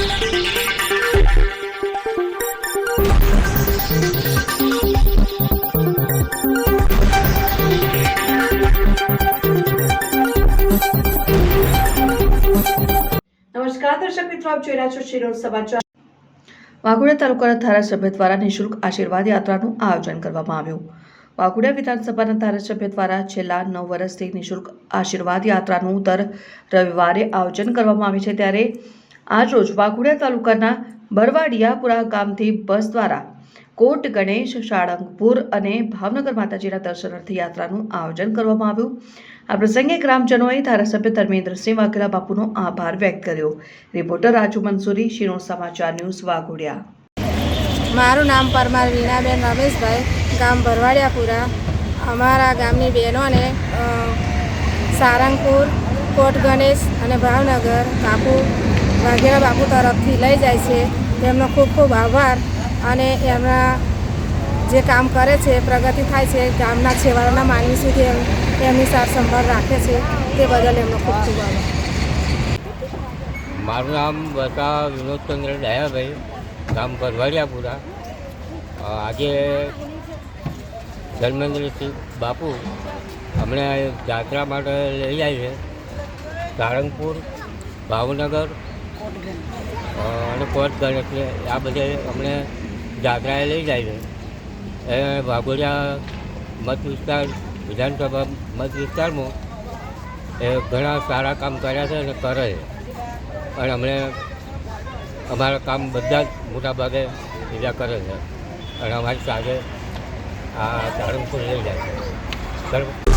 નમસ્કાર વાઘોડિયા તાલુકાના ધારાસભ્ય દ્વારા નિઃશુલ્ક આશીર્વાદ યાત્રાનું આયોજન કરવામાં આવ્યું. વાઘોડિયા વિધાનસભાના ધારાસભ્ય દ્વારા છેલ્લા નવ વર્ષથી નિઃશુલ્ક આશીર્વાદ યાત્રાનું દર રવિવારે આયોજન કરવામાં આવે છે. ત્યારે આજરોજ વાઘોડિયા તાલુકાના બરવાડિયાપુરા ગામથી બસ દ્વારા કોટ ગણેશ સાળંગપુર અને ભાવનગર માતાજીના દર્શનાર્થે યાત્રાનું આયોજન કરવામાં આવ્યું. આ પ્રસંગે ગ્રામજનોએ ધારાસભ્ય ધર્મેન્દ્રસિંહ વાઘેલા બાપુનો આભાર વ્યક્ત કર્યો. રિપોર્ટર રાજુ મંસૂરી શિરો સમાચાર ન્યૂઝ વાઘોડિયા. મારું નામ પરમાર વીણાબેન રમેશભાઈ, ગામ ભરવાડિયાપુરા અમારા ગામની બહેનોને સારંગપુર, કોટ ગણેશ અને ભાવનગર, બાપુ વાઘેલા બાપુ તરફથી લઈ જાય છે. તેમનો ખૂબ ખૂબ આભાર અને એમના જે કામ કરે છે, પ્રગતિ થાય છે, ગામના છેવાડાના માનવી એમ- એમની સાર સંભાળ રાખે છે, તે બદલ એમનો ખૂબ ખૂબ આભાર. મારું નામ વરકા વિનોદચંદ્ર દયાભાઈ ગામ પરવાડિયાપુરા આજે ધર્મેન્દ્રસિંહ બાપુ હમણાં જાત્રા માટે લઈ જાય છે. સારંગપુર ભાવનગર અ, કોર્ટ કરે છે આ બધે અમને જાત્રાએ લઈ જાય છે. એ વાઘોડિયા મત વિસ્તાર વિધાનસભા મત વિસ્તારમાં એ ઘણા સારા કામ કર્યા છે અને કરે છે. અને અમને અમારા કામ બધા જ મોટા ભાગે બીજા કરે છે. અને અમારી સાથે આ સારંગપુર લઈ જાય છે. બરાબર